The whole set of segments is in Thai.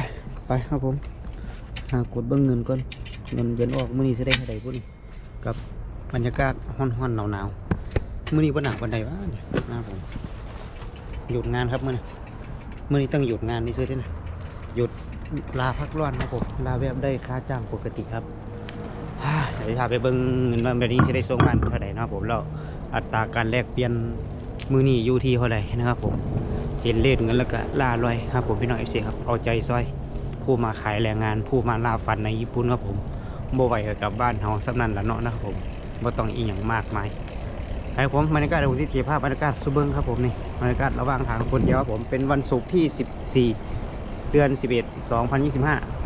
ยไปครับผม หากดเบิ้งเงินก่อน เงินเย็นออกมือนี้สิได้เท่าใดพุ่นนี่กับบรรยากาศฮ้อนๆหนาวๆมื้อนี้บ่หนาวปานใดวะเนี่ยนะผม หยุดงานครับมื้อนี้มือนี้ต้องหยุดงานนี่ซื้อด้วยนะหยุดลาพักร้อนครับผม ลาแบบได้ค่าจ้างปกติครับเดี๋ยวจะพาไปเบิ้งเงินวันแบบนี้จะได้ส่งกันเท่าไหร่นะครับผมแล้วอัตราการแลกเปลี่ยนมือนี้อยู่ที่เท่าไหร่นะครับผม เห็นเลขเงินแล้วก็ล่าลอยครับผมพี่น้องเอฟซีครับเอาใจซอย ผู้มาขายแรงงาน ผู้มาล่าฟันในญี่ปุ่นครับผมโมไหวกับกลับบ้านเฮาสำนันละเนาะนะครับผมบ่ต้องอีหยังมากมายไอ้ผมบรรยากาศของที่เก็บภาพบรรยากาศสุเบิงครับผมนี่บรรยากาศระหว่างทางคนเดียวครับผมเป็นวันศุกร์ที่ 14 เดือน 11 2025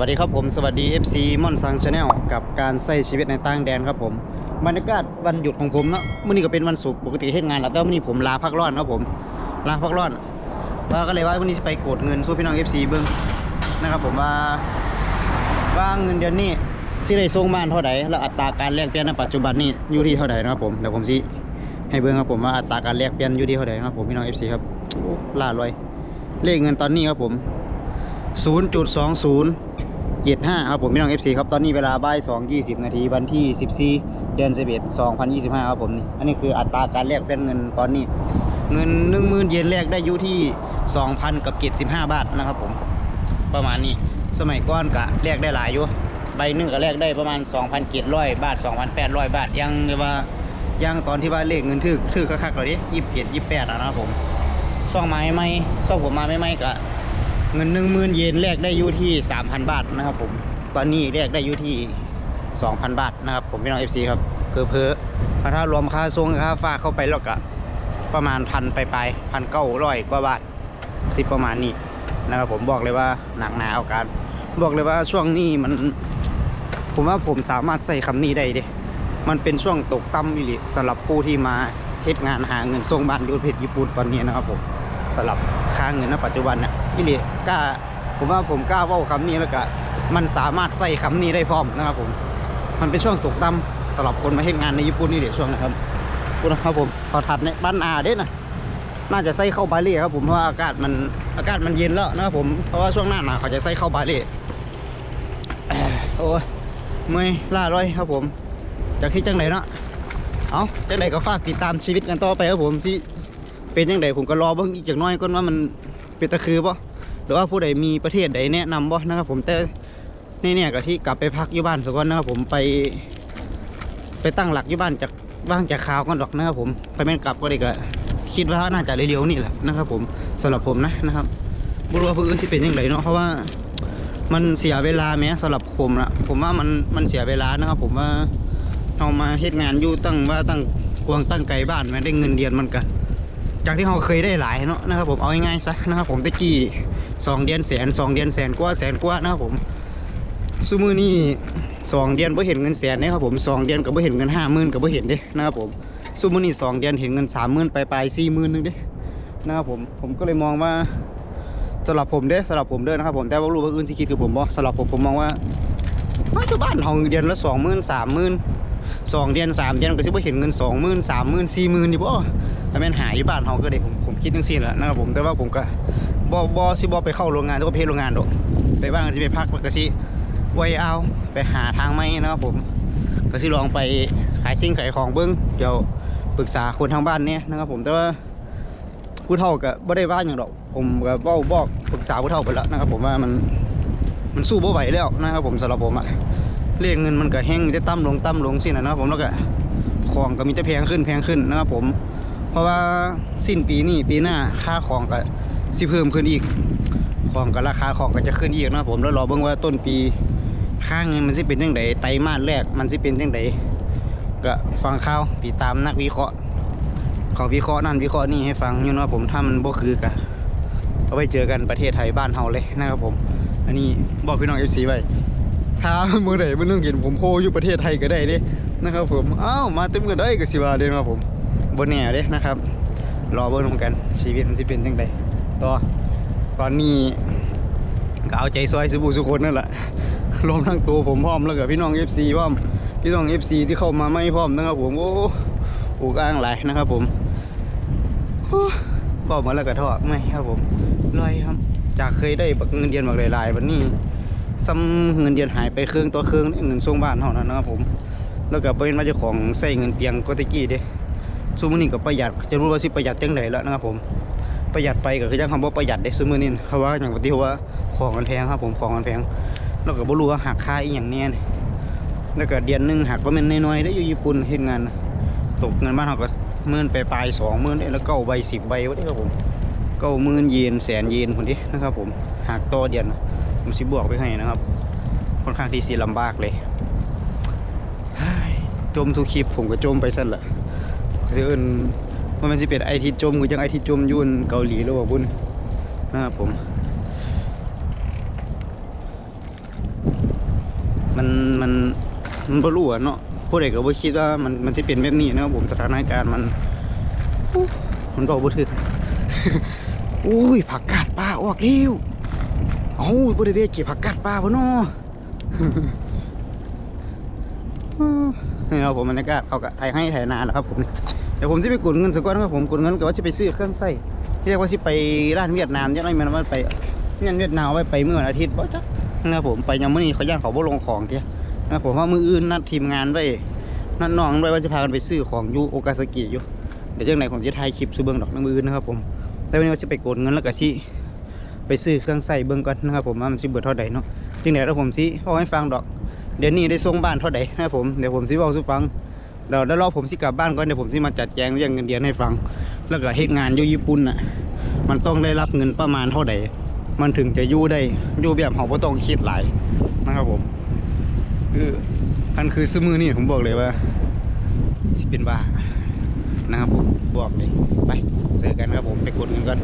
วัสดีครับผมสวัสดี FC มอนซังชาแนลกับการใช้ชีวิตในต่างแดนครับผมบรรยากาศวันหยุดของผมเนาะมื้อนี้ก็เป็นวันศุกร์ปกติเฮ็ดงานแล้วแต่มื้อนี้ผมลาพักร้อนครับผมลาพักร้อนว่าก็เลยว่าวันนี้จะไปกดเงินสู้พี่น้อง FC เบิ่งนะครับผมว่าว่าเงินเดือนนี้สิได้ส่งบ้านเท่าใดแล้วอัตราการแลกเปลี่ยนในปัจจุบันนี้อยู่ที่เท่าใดนะครับผมเดี๋ยวผมสิให้เบิ่งครับผมว่าอัตราการแลกเปลี่ยนอยู่ที่เท่าใดนะครับผมพี่น้อง FC ครับโอ้ล่ารวยเลขเงินตอนนี้ครับผม 0.2075ครับผมพี่น้อง FC ครับตอนนี้เวลาบ่าย2 20นาทีวันที่14เดือน11 2025ครับผมนี่อันนี้คืออัตราการแลกเปลี่ยนเงินตอนนี้ เงิน10,000เยนแลกได้อยู่ที่2,000กับ75บาทนะครับผมประมาณนี้สมัยก่อนกะแลกได้หลายอยู่ใบหนึ่งก็แลกได้ประมาณ2,700บาท2,800บาท ยังเรียกว่ายังตอนที่ว่าเลขเงินถือถือคักๆเลยดิ27 28อะนะครับผมช่องไม้ไม่ช่องผมมาไม่ไม่กะ เงินหนึ่งหมื่นเยนแลกได้อยู่ที่สามพันบาทนะครับผมตอนนี้แลกได้อยู่ที่สองพันบาทนะครับผมพี่น้องเอฟซีครับเพอเพอถ้ารวมค่าส่งค่าฝากเข้าไปแล้วก็ประมาณพันไปไปพันเก้าร้อยกว่าบาทสิประมาณนี้นะครับผมบอกเลยว่าหนักหนาเอาการบอกเลยว่าช่วงนี้มัน ผมว่าผมสามารถใส่คำนี้ได้เด้มันเป็นช่วงตกต่ำอีหลีสำหรับผู้ที่มาเฮ็ดงานหาเงินส่งบ้านยูประเทศญี่ปุ่นตอนนี้นะครับผม สำหรับค่าเงินณปัจจุบันน่ะพี่เลีกล้าผมว่าผมกล้าว่าคำนี้แล้วก็มันสามารถใส่คำนี้ได้พร้อมนะครับผมมันเป็นช่วงตกต่ำสำหรับคนมาเฮ็ดงานในญี่ปุ่นนี่เดี๋ยวช่วงนะครับคุณนะครับผมเขาถัดในบ้านอาเด้นะน่าจะใส่เข้าบาเล่ครับผมเพราะอากาศมันอากาศมันเย็นแล้วนะครับผมเพราะว่าช่วงหน้าหนาวเขาจะใส่เข้าบาเล่โอ้ยมื่อยล่าร้อยครับผมจากที่จังไหนเนาะเอาจังไหนก็ฝากติดตามชีวิตกันต่อไปครับผมที่ เป็นยังไงผมก็รอเบิ่งอีกจักน้อยก่อนว่ามันเป็นตะคือบ่หรือว่าผู้ใดมีประเทศใดแนะนำบ่นะครับ ผมแต่นี่เนี่ยก็ที่กลับไปพักอยู่บ้านสักก่อนนะครับ ผมไปไปตั้งหลักอยู่บ้านจากว่างจากข่าวก่อนดอกนะครับ ผมไปแม่นกลับก็ได้ก็คิดว่าน่าจะเร็วๆนี่แหละนะครับ ผมสำหรับผมนะนะครับบ่รู้ว่าผู้อื่นที่เป็นยังไงเนาะเพราะว่ามันเสียเวลาแม้สำหรับผมนะผมว่ามันมันเสียเวลานะครับ ผมว่าเอามาเฮ็ดงานอยู่ตั้งว่าตั้งกวางตั้งไกลบ้านแม้ได้เงินเดือนมันก็ จากที่เราเคยได้หลายเนาะนะครับผมเอาง่ายๆซะนะครับผมตะกี้สองเดือนแสนสองเดือนแสนกว่าแสนกว่านะครับผมซูมือนี่สองเดือนบ่เห็นเงินแสนเด้ครับผมสองเดือนก็บ่เห็นเงินห้าหมื่นก็บ่เห็นเด้นะครับผมซูมือนี่สองเดือนเห็นเงินสามหมื่นไปปลายสี่หมื่นนึงเด้นะครับผมผมก็เลยมองว่าสำหรับผมเด้สำหรับผมเด้นะครับผมแต่ว่ารู้ว่าอื่นสิคิดคือผมบ่สำหรับผมผมมองว่าว่วบ้านเฮาเดือนละสองหมื่นสามหมื่น สองเดือนสามเดือนก็สิบ่เห็นเงินสองหมื่นสามหมื่นสี่หมื่นนี่บ่ถ้าแม่นหาอยู่บ้านเฮาก็ได้ผมผมคิดจังซี่แหละนะครับผมแต่ว่าผมก็บ่บ่สิบ่ไปเข้าโรงงานแล้วก็เพจโรงงานดอกไปบ้านก็สิไปพักก็สิไว้เอาไปหาทางใหมนะครับผมก็สิลองไปขายสิ่งขายของเบิ่งเดี๋ยวปรึกษาคนทางบ้านเนี่ยนะครับผมแต่ว่าผู้เฒ่าก็บ่ได้ว่าหยังดอก ผมก็เว้าบอกปรึกษาผู้เฒ่าไปแล้วนะครับผมว่ามันมันสู้บ่ไหวแล้วนะครับผมสำหรับผมอะ เรียกเงินมันก็แห้งมีแต่ต่ำลงต่ำลงสินะนะครับผมแล้วก็ของก็มีแต่แพงขึ้นแพงขึ้นนะครับผม เพราะว่าสิ้นปีนี้ปีหน้าค่าของก็สิเพิ่มขึ้นอีก ของก็ราคาของก็จะขึ้นอีกนะครับผมแล้วรอเบิ่งว่าต้นปีค่าเงินมันสิเป็นจังไดไตรมาสแรกมันสิเป็นจังไดก็ฟังข่าวติดตามนักวิเคราะห์เขาวิเคราะห์นั่นวิเคราะห์นี่ให้ฟังอยู่เนาะผมถ้ามันบ่คือกันเอาไว้เจอกันประเทศไทยบ้านเฮาเลยนะครับผม อันนี้บอกพี่น้อง FC ไว้ ถ้ามื้อใดมื้อนึงเห็นผมโพอยู่ประเทศไทยก็ได้เด้นะครับผมอ้าวมาเต็มกันได้ก็สิว่าเด้นะครับผมบนแหน่เด้นะครับ รอเบิ่งนำกันชีวิตมันสิเป็นจังไดต่อตอนนี้ก็เอาใจซอยสุบุสุคนนั่นแหละรวมทั้งตัวผมพร้อมแล้วกับพี่น้อง FC พร้อมพี่น้อง FC ที่เข้ามาไม่พร้อมนะครับผมโอ้โหอ้างหลายนะครับผมโอ้บอกมาแล้วก็ทอไม่ครับผมลอยครับ จากเคยได้เงินเดือนบักหลายๆวันนี้ ซ้ำเงินเดือนหายไปครึ่งตัวครึ่งเงินส่งบ้านเท่านั้นนะครับผมแล้วก็เป็นมาเจ้าของใส่เงินเปียงก็ตะกี้เด้ซูมือนี้ก็ประหยัดจะรู้ว่าสิประหยัดจังไดแล้วนะครับผมประหยัดไปก็คือยังคำว่าประหยัดได้ซูมือนี้เพราะว่าอย่างที่ว่าของมันแพงครับผมของมันแพงแล้วก็บ่รู้ว่าหักค่าอีหยังแน่นี่แล้วก็เดือนหนึ่งหักว่ามันน้อยๆได้อยู่ญี่ปุ่นเฮ็ดงานตกเงินบ้านเขาก็มื่นไปปลายสองมื่นแล้วเก้าใบสิบใบวะเด้ครับผมเก้ามื่นเยนแสนเยนคนนี้นะครับผมหักต่อเดือนนะ ผมสิบวกไปให้นะครับ ค่อนข้างที่สิลำบากเลยจมทุกคลิปผมก็จมไปสั่นละคืออินว่ามันสิเป็นไอที่จมกูยังไอที่จมยุ่นเกาหลีแล้วว่าบุญนะครับผม มันมันมันบรู้อะเนาะผู้ใดก็บ่คิดว่ามันมันสิเป็นแบบนี้นะครับผมสถานการณ์มัน มันบอกบ่ถึกอุ้ยผักกาดป่าออกเร็ว เอ้าบ่ได้เด้เก็บผักกาดป่าบ่เนาะนี่ครับผมบรรยากาศเขาก็ไทยให้ไทยนาแหละครับผมเดี๋ยวผมจะไปกดเงินสักก้อนครับผมกดเงินก็ว่าจะไปซื้อเครื่องใส้ที่เรียกว่าสิไปร้านเวียดนามยังไงมันว่าไปงานเวียดนามไว้ไปเมื่อวันอาทิตย์บ่จักนะครับผมไปยังมื้อนี้เขาย่านเขาบ่ลงของเตี้ยนะผมว่ามืออื่นนัดทีมงานไว้นัดน้องไว้ว่าจะพากันไปซื้อของอยู่โอกาซากิอยู่เดี๋ยวจังไหนผมจะถ่ายคลิปซื้อเบิงดอกนมื้ออื่นนะครับผมแต่วันนี้ว่าจะไปกดเงินแล้วก็สิ ไปซื้อเครื่องใส้เบิ่งก่อนนะครับผมว่ามันสิเบิดเท่าใดเนาะจังไหนแล้วผมสิเอาให้ฟังดอก เดี๋ยวนี้ได้ส่งบ้านเท่าใดนะครับผมเดี๋ยวผมสิเว้าสู่ฟังเดี๋ยวแล้วรอผมสิกลับบ้านก่อนเดี๋ยวผมสิมาจัดแจงเรื่องเงินเดือนให้ฟัง แล้วก็เฮ็ดงานอยู่ญี่ปุ่นน่ะมันต้องได้รับเงินประมาณเท่าใดมันถึงจะอยู่ได้อยู่แบบเฮาบ่ต้องคิดหลายนะครับผมคืออันคือซื้อมือนี่ผมบอกเลยว่าสิเป็นบ้านะครับผมบอกเลยไปเจอกันครับผมไปกดเงินกัน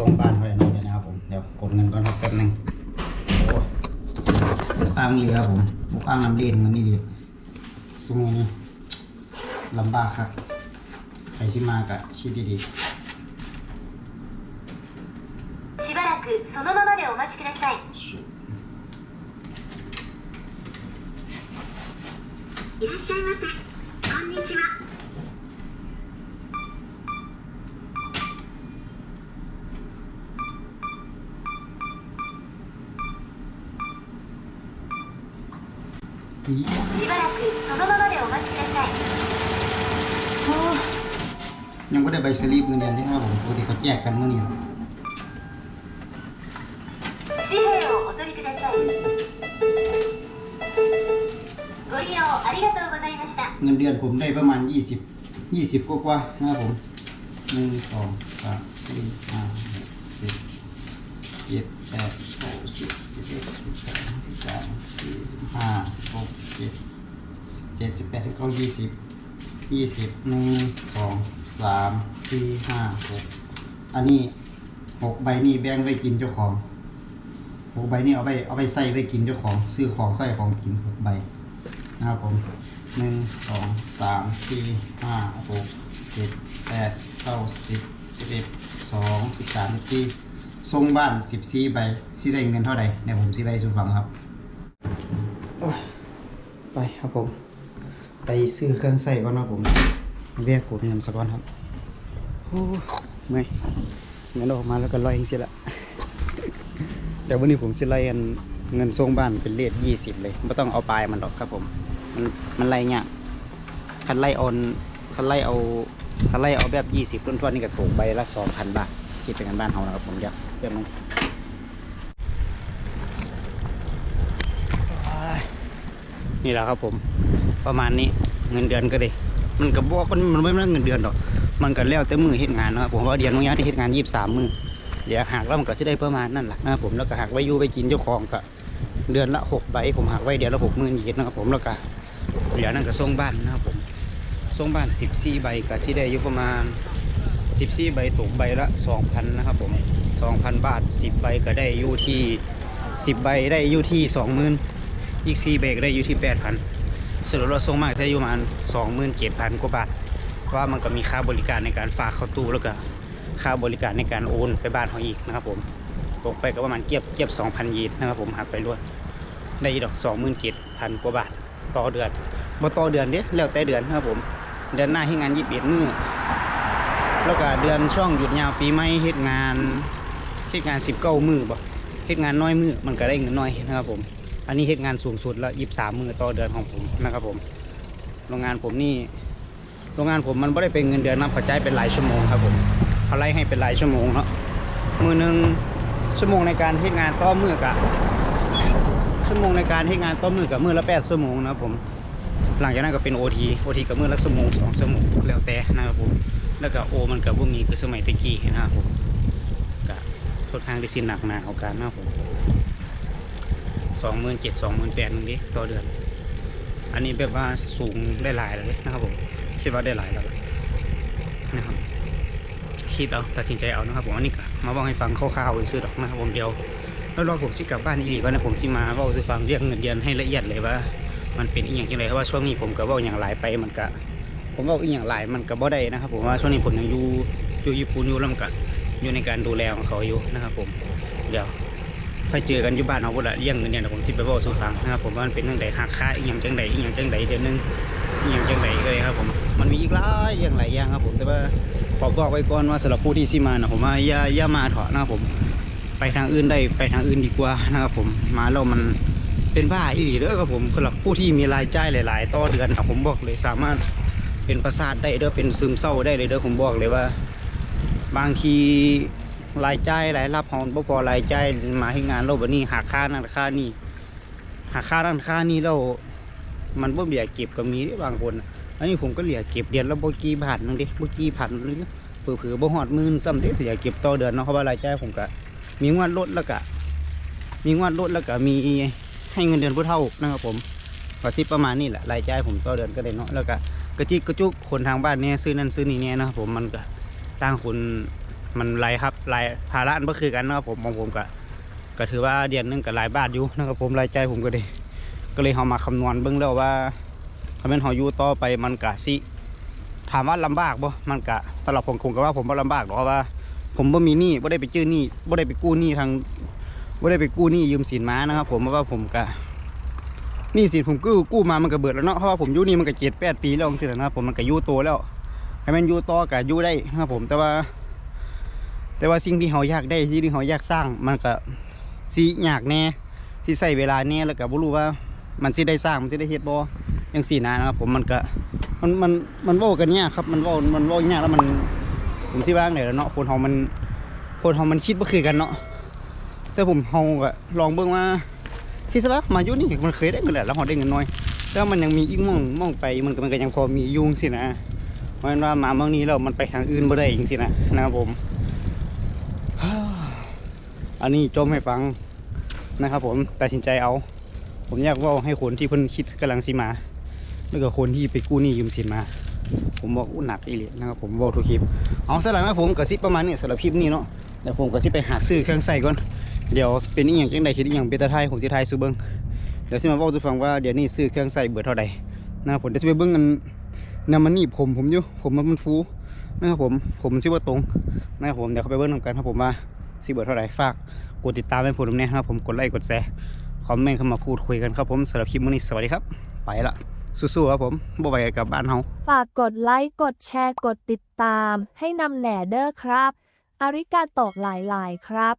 ส่งบ้านเท่าไหร่เนาะเดี๋ยวนะครับผมเดี๋ยวกดเงินก่อนครับแป๊บหนึงโอ้อ้างนี่ครับผมบุกอ้างน้ำเลี้ยงเงินนี่ดีสมุนี้ลำบากครับใครชิมากะคิดดี しばらくそのままでお待ちくださいๆชุบ いらっしゃいませ สียังไม่ได้ใบสลีปเงินเดือนได้ครับผมปกติเขาแจกกันเมื่อนี้เงินเดือนผมได้ประมาณ 20 20กว่ากว่านะครับผมหนึ่งสองสามสี่ห้า สิบเก้ายี่สิบยี่สิบหนึ่งสองสามสี่ห้าหกอันนี้หกใบนี่แบ่งไว้กินเจ้าของหกใบนี่เอาไปเอาไปใส่ไว้กินเจ้าของ ซื้อของใส่ของกินหกใบนะครับผมหนึ่งสองสามสี่ห้าหกเจ็ดแปดเก้าสิบสิบเอ็ดสิบสองสิบสามสิบสี่ส่งบ้านสิบสี่ใบสิได้เงินเท่าไหร่เดี๋ยผมสิไปสู่ฟังครับ ไปครับผม ไปซื้อเครื่องใส่ก่อนนะผมเรียกกดเงินสักก่อนครับโอ้ยเมื่อยเงินออกมาแล้วก็ลอยเองสิละเดี๋ยววันนี้ผมสิไล่กันเงินส่งบ้านเป็นเลทยี่สิบเลยไม่ต้องเอาปลายมันหรอกครับผม มันมันไล่เนี่ยคันไล่เอาคันไล่เอาคันไล่เอาแบบยี่สิบต้นทวนนี่ก็ตกใบละสองพันบาทคิดเป็นกันบ้านเขานะครับผมเดี๋ยวเรียบนึงนี่แหละครับผม ประมาณนี้เงินเดือนก็ด้มันก็บอกมันมันไม่ใช่เงินเดือนหรอกมันก็แล้วแต่มือเฮ็ดงานนะครับผมว่าเดือนนี้ที่เฮ็ดงานยี่สิบสามมือเดี๋ยวหักแล้วมันก็จะได้ประมาณนั่นแหละนะครับผมแล้วก็หักไว้ยูไปกินเจ้าของก็เดือนละหกใบผมหักไว้เดือนละหกหมื่นเยนนะครับผมแล้วก็เดี๋ยวนั่นก็ส่งบ้านนะครับผมส่งบ้านสิบสี่ใบก็ที่ได้อยู่ประมาณสิบสี่ใบตกใบละสองพันนะครับผมสองพันบาทสิบใบก็ได้อยู่ที่สิบใบได้อยู่ที่สองหมื่นอีกสี่ใบก็ได้อยู่ที่แปดพัน สรุปเราส่งมากได้อยู่ประมาณสองหมื่นเจ็ดพันกว่าบาทเพราะว่ามันก็มีค่าบริการในการฝากเข้าตู้แล้วก็ค่าบริการในการโอนไปบ้านเขาอีกนะครับผมตกไปก็ประมาณเกียบเกียบสองพันยีนนะครับผมหักไปรวดได้ดอกสองหมื่นเจ็ดพันกว่าบาทต่อเดือนบ่ต่อเดือนเด้แล้วแต่เดือนนะครับผม เดือนหน้าให้งานยี่สิบเอ็ดมื้อแล้วก็เดือนช่วงหยุดยาวปีใหม่เฮ็ดงานเฮ็ดงานสิบเก้ามือบ่เฮ็ดงานน้อยมือมันก็ได้เงินน้อยนะครับผม อันนี้เฮ็ดงานสูงสุดแล้วยี่สิบสามมือต่อเดือนของผมนะครับผมโรงงานผมนี่โรงงานผมมันไม่ได้เป็นเงินเดือนนะเขาจ่ายเป็นรายชั่วโมงครับผมเขาไล่ให้เป็นรายชั่วโมงเนาะมือหนึ่งชั่วโมงในการเฮ็ดงานต่อมือกะชั่วโมงในการเฮ็ดงานต่อมือกับมือละแปดชั่วโมงนะครับผมหลังจากนั้นก็เป็นโอทีโอทีกับมือละชั่วโมงสองชั่วโมงแล้วแต่นะครับผมแล้วก็โอมันกับพวกนี้คือสมัยตะกี้นะครับผมก็ค่อนข้างได้สินหนักหนาเอาการนะครับผม สองหมื่นเจ็ดสองหมื่นแปดนึงดิต่อเดือน อันนี้แบบว่าสูงได้หลายเลยนะครับผมคิดว่าได้หลายแล้วนะครับคิดเอาตัดสินใจเอานะครับผมอันนี้ก็มาบอกให้ฟังคร่าวๆซื้อดอกนะครับผมเดียว แล้วรอผมสิกลับบ้านอีกว่านะผมสิมาว่าสิฟังเรื่องเงินเดือนให้ละเอียดเลยว่า มันเป็นอีกอย่างจังไรเพราะว่าช่วงนี้ผมก็ว่าอย่างหลายไปมันก็ผมว่าอีกอย่างหลายมันก็บ่ได้นะครับ ผมว่าช่วงนี้ผมยังอยู่อยู่ญี่ปุ่นอยู่แล้วมันก็อยู่ในการดูแลของเขาอยู่นะครับผมเดี๋ยว ค่อยเจอกันอยู่บ้านเอาพุ่นละเรื่องเงินเนเดี๋ยผมสิไปเว่าสู่ฟังนะครับผมว่ามันเป็นจังไดหักค่าอีกอย่างจังไดอีกอย่างจังไดเดี๋ยวนึงอีกอย่างจังไดเลยครับผมมันมีอีกหลายอย่างหลายอย่างครับผมแต่ว่าขอบอกไว้ก่อนว่าสำหรับผู้ที่สิมานะผมว่าอย่าอย่ามาเถอะนะครับผม ไปทางอื่นได้ไปทางอื่นดีกว่านะครับผมมาแล้วมันเป็นบ้าอีหลีเด้อครับผมสำหรับผู้ที่มีรายจ่ายหลาย ๆ ต่อเดือนอะผมบอกเลยสามารถเป็นประสาทได้เด้อเป็นซึมเศร้าได้เลยเด้อผมบอกเลยว่า บางที รายจ่ายรายรับของบ่พอรายจ่ายมาให้งานเราแบบนี้หาค่านั่นค่านี่หาค่านั่นค่านี่แล้วมันบ่เบียเก็บก็มีบางคนอันนี้ผมก็เหลียเก็บเดือนละบ่กี่บาทนึงดิบ่กี่พันนึงดิเผื่อๆบ่ฮอดมื่นซ้ำเด้เหลียเก็บต่อเดือนเนาะเพราะว่ารายจ่ายผมก็มีงวดลดแล้วก็มีงวดลดแล้วก็มีให้เงินเดือนผู้เฒ่านะครับผมก็สิประมาณนี้แหละรายจ่ายผมต่อเดือนก็ได้เนาะแล้วก็กระจิกกระจุกคนทางบ้านเนี่ยซื้อนั่นซื้อนี่เนี่ยนะครับผมมันก็ต่างคน มันรายครับรายภาระอันบ่คือกันนะครับผมของผมก็ก็ถือว่าเดือนนึงก็หลายบาทอยู่นะครับผมรายใจผมก็ด้ก็เลยเอามาคำนวณเบิ่งแล้วว่าถ้าเป็นหออยู่ต่อไปมันกะสิถามว่าลำบากบ่มันกะสำหรับผมคงก็ว่าผมบ่ลำบากหรอกว่า ผมบ่มีหนี้บ่ได้ไปจื้อหนี้บ่ได้ไปกู้หนี้ทางบ่ได้ไปกู้หนี้ยืมสินมานะครับ ผมเพราะว่าผมกะหนี้สินผมกู้กู้มามันก็เบิดแล้วเนาะเพราะว่าผมอยู่นี่มันก็เจ็ดแปดปีแล้วจังซี่แหละนะครับผมมันก็อยู่โตแล้วให้มันอยู่ต่อกะอยู่ได้นะครับผมแต่ว่า แต่ว่าสิ่งที่เขาอยากได้สิ่งที่เขาอยากสร้างมันก็สิยากแน่สิใช้เวลาแน่แล้วก็บ่รู้ว่า มันสิได้สร้างมันสิได้เฮ็ดบ่ยังสี่นานะครับผมมันก็มันมันมันว้ากันเนี่ยครับมันว้ามันเว้ายากแล้วมันผมสิว่างไหนแล้วเนาะคนเฮามันคนเฮามันคิดบ่คือกันเนาะแต่ผมเฮาก็ลองเบิ่งว่าคิดซะว่ามาอยู่นี่มันเคยได้เงินแหละแล้วเฮาได้เงินน้อยแต่ว่ามันยังมีอีกหมองหมองไปมันก็มันก็ยังพอมียุ่งสินะเพราะฉะนั้นว่ามาเมืองนี้แล้วมันไปทางอื่นบ่ได้จริงสินะนะครับผม อันนี้จมให้ฟังนะครับผมตัดสินใจเอา ผมอยากว่าให้คนที่เพิ่นคิดกำลังสิมา แล้วก็คนที่ไปกู้หนี้ยืมสินมา ผมบอกอู้หนักอีหลีนะครับผมบอกทุกคลิปเอาสำหรับนะผมกระซิบประมาณนี้สำหรับคลิปนี้เนาะเดี๋ยวผมกระซิบไปหาซื้อเครื่องใส่ก่อนเดี๋ยวเป็นอีหยังจังใดคิดอีหยังเป็นตาไทยผมสิไทยซื้อเบิ้งเดี๋ยวสิมาบอกทุกฟังว่าเดี๋ยวนี้ซื้อเครื่องใส่เบิดเท่าใดนะครับผมเดี๋ยวจะไปเบิ้งกันนำมันหนีบผมผมอยู่ผมมันฟูนะครับผมผมสิว่าตรงนะครับผมเดี๋ยวเขาไปเบิ้งนำกันครับผมว่า สิเบิดเท่าใดฝากกดติดตามให้ผมด้วยนะครับผมกดไลค์กดแชร์คอมเมนต์เข้ามาพูดคุยกันครับผมสำหรับคลิปวันนี้สวัสดีครับ ไปละสู้ๆครับผมบ่ไปกลับบ้านเฮาฝากกดไลค์กดแชร์กดติดตาม ให้นำแหน่เด้อครับ อาริกาโตกหลายๆครับ